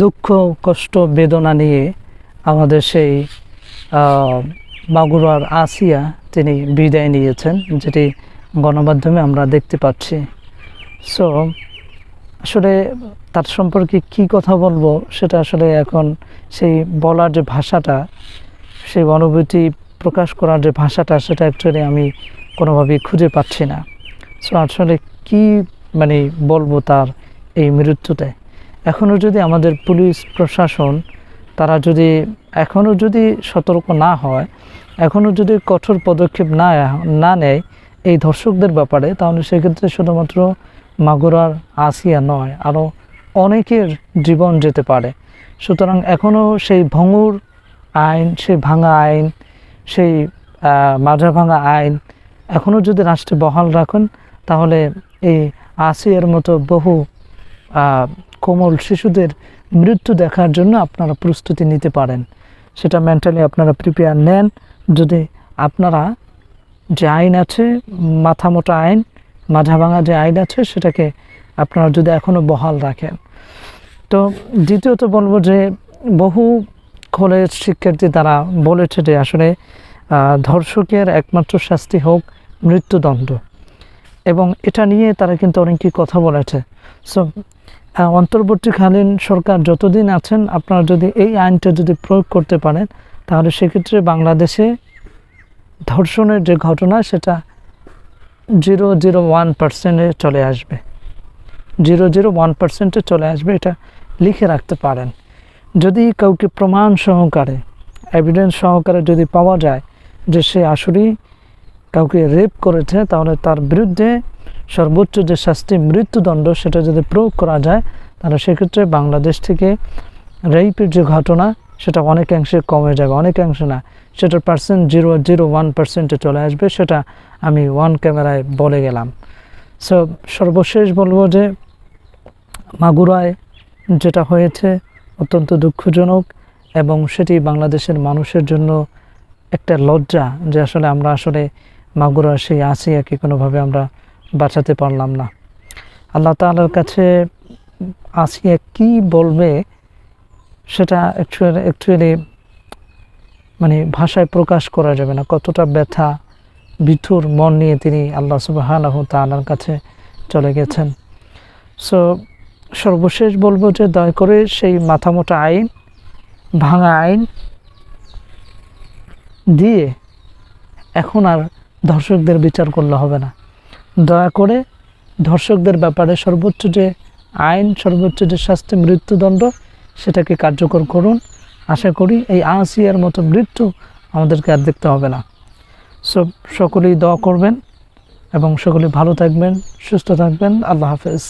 দুঃখ, কষ্ট, বেদনা নিয়ে আমাদের সেই মাগুরার আসিয়া তিনি বিদায় নিয়েছেন, যেটি গণমাধ্যমে আমরা দেখতে পাচ্ছি। সো আসলে তার সম্পর্কে কি কথা বলব, সেটা আসলে এখন সেই বলার যে ভাষাটা, সেই অনুভূতি প্রকাশ করার যে ভাষাটা, সেটা অ্যাকচুয়ালি আমি কোনোভাবেই খুঁজে পাচ্ছি না। সো আসলে কি মানে বলব তার এই মৃত্যুতে? এখনও যদি আমাদের পুলিশ প্রশাসন, তারা যদি এখনও যদি সতর্ক না হয় এখনও যদি কঠোর পদক্ষেপ না না নেয় এই ধর্ষকদের ব্যাপারে, তাহলে সেক্ষেত্রে শুধুমাত্র মাগুরার আসিয়া নয় আরও অনেকের জীবন যেতে পারে। সুতরাং এখনও সেই ভঙ্গুর আইন, সেই ভাঙা আইন, সেই মাঝা ভাঙা আইন এখনও যদি রাষ্ট্রে বহাল রাখেন, তাহলে এই আসিয়ার মতো বহু কোমল শিশুদের মৃত্যু দেখার জন্য আপনারা প্রস্তুতি নিতে পারেন। সেটা মেন্টালি আপনারা প্রিপেয়ার নেন। যদি আপনারা যে আইন আছে, মাথা মোটা আইন মাঝা ভাঙা যে আইন আছে, সেটাকে আপনারা যদি এখনও বহাল রাখেন। তো দ্বিতীয়ত বলব যে বহু কলেজ শিক্ষার্থী তারা বলেছে যে আসলে ধর্ষকের একমাত্র শাস্তি হোক মৃত্যুদণ্ড। এবং এটা নিয়ে তারা কিন্তু অনেকই কথা বলেছে। সো অন্তর্বর্তীকালীন সরকার যতদিন আছেন, আপনারা যদি এই আইনটা যদি প্রয়োগ করতে পারেন, তাহলে সেক্ষেত্রে বাংলাদেশে ধর্ষণের যে ঘটনা, সেটা জিরো জিরো ওয়ান পার্সেন্টে চলে আসবে। জিরো জিরো ওয়ান পার্সেন্টে চলে আসবে, এটা লিখে রাখতে পারেন। যদি কাউকে প্রমাণ সহকারে এভিডেন্স সহকারে যদি পাওয়া যায় যে সে আসলেই কাউকে রেপ করেছে, তাহলে তার বিরুদ্ধে সর্বোচ্চ যে শাস্তি মৃত্যুদণ্ড সেটা যদি প্রয়োগ করা যায়, তাহলে সেক্ষেত্রে বাংলাদেশ থেকে রেপের যে ঘটনা, সেটা অনেকাংশে কমে যাবে। অনেকাংশে না, সেটার পার্সেন্ট জিরো জিরো ওয়ান পার্সেন্টে চলে আসবে, সেটা আমি ওয়ান ক্যামেরায় বলে গেলাম। সো সর্বশেষ বলব যে মাগুরায় যেটা হয়েছে অত্যন্ত দুঃখজনক এবং সেটি বাংলাদেশের মানুষের জন্য একটা লজ্জা যে আসলে আমরা আসলে মাগুরা সেই আসিয়াকে কোনোভাবে আমরা বাঁচাতে পারলাম না। আল্লাহ তাআলার কাছে আসিয়া কি বলবে সেটা অ্যাকচুয়ালি অ্যাকচুয়ালি মানে ভাষায় প্রকাশ করা যাবে না। কতটা ব্যথা, বিথুর মন নিয়ে তিনি আল্লাহ সুবাহানাহু তাআলার কাছে চলে গেছেন। সো সর্বশেষ বলব যে দয়া করে সেই মাথামোটা আইন, ভাঙা আইন দিয়ে এখন আর ধর্ষকদের বিচার করলে হবে না। দয়া করে ধর্ষকদের ব্যাপারে সর্বোচ্চ যে আইন, সর্বোচ্চ যে শাস্তি, মৃত্যুদণ্ড সেটাকে কার্যকর করুন। আশা করি এই আসিয়ার মতো মৃত্যু আমাদেরকে আর দেখতে হবে না। সব সকলেই দোয়া করবেন এবং সকলে ভালো থাকবেন, সুস্থ থাকবেন। আল্লাহ হাফেজ।